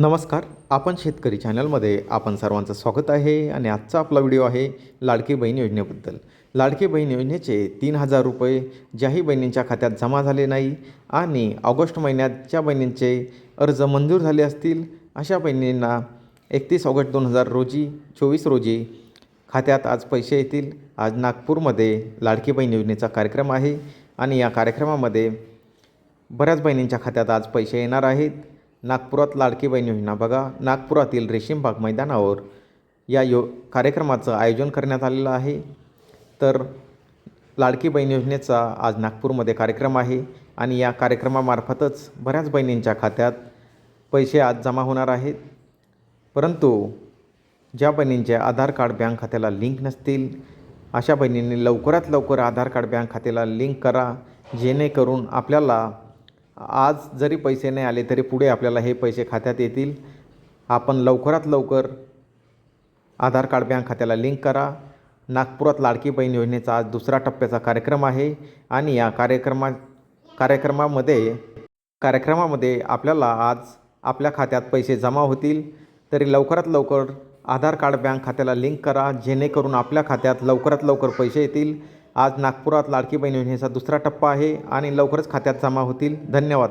नमस्कार आपण शेतकरी चॅनलमध्ये आपण सर्वांचं स्वागत आहे आणि आजचा आपला व्हिडिओ आहे लाडकी बहीण योजनेबद्दल. लाडकी बहीण योजनेचे तीन हजार रुपये ज्याही बहिणींच्या खात्यात जमा झाले नाही आणि ऑगस्ट महिन्यात ज्या बहिणींचे अर्ज मंजूर झाले असतील अशा बहिणींना एकतीस ऑगस्ट दोन हजार रोजी चोवीस रोजी खात्यात आज पैसे येतील. आज नागपूरमध्ये लाडकी बहीण योजनेचा कार्यक्रम आहे आणि या कार्यक्रमामध्ये बऱ्याच बहिणींच्या खात्यात आज पैसे येणार आहेत. नागपुरात लाडकी बहीण योजना बघा नागपुरातील रेशीमबाग मैदानावर या यो कार्यक्रमाचं आयोजन करण्यात आलेलं आहे. तर लाडकी बहीण योजनेचा आज नागपूरमध्ये कार्यक्रम आहे आणि या कार्यक्रमामार्फतच बऱ्याच बहिणींच्या खात्यात पैसे आज जमा होणार आहेत. परंतु ज्या बहिणींचे आधार कार्ड बँक खात्याला लिंक नसतील अशा बहिणींनी लवकरात लवकर आधार कार्ड बँक खात्याला लिंक करा जेणेकरून आपल्याला आज जरी पैसे नाही आले तरी पुढे आपल्याला हे पैसे खात्यात येतील. आपण लवकरात लवकर आधार कार्ड बँक खात्याला लिंक करा. नागपुरात लाडकी बहीण योजनेचा आज दुसरा टप्प्याचा कार्यक्रम आहे आणि या कार्यक्रमा कार्यक्रमामध्ये कार्यक्रमामध्ये आपल्याला आज आपल्या खात्यात पैसे जमा होतील. तरी लवकरात लवकर आधार कार्ड बँक खात्याला लिंक करा. जेणेकरून आपल्या खात्यात लवकरात लवकर पैसे येतील. आज नागपुरात लाडकी बहीण योजनेचा दुसरा टप्पा आहे आणि लवकरच खात्यात जमा होतील. धन्यवाद.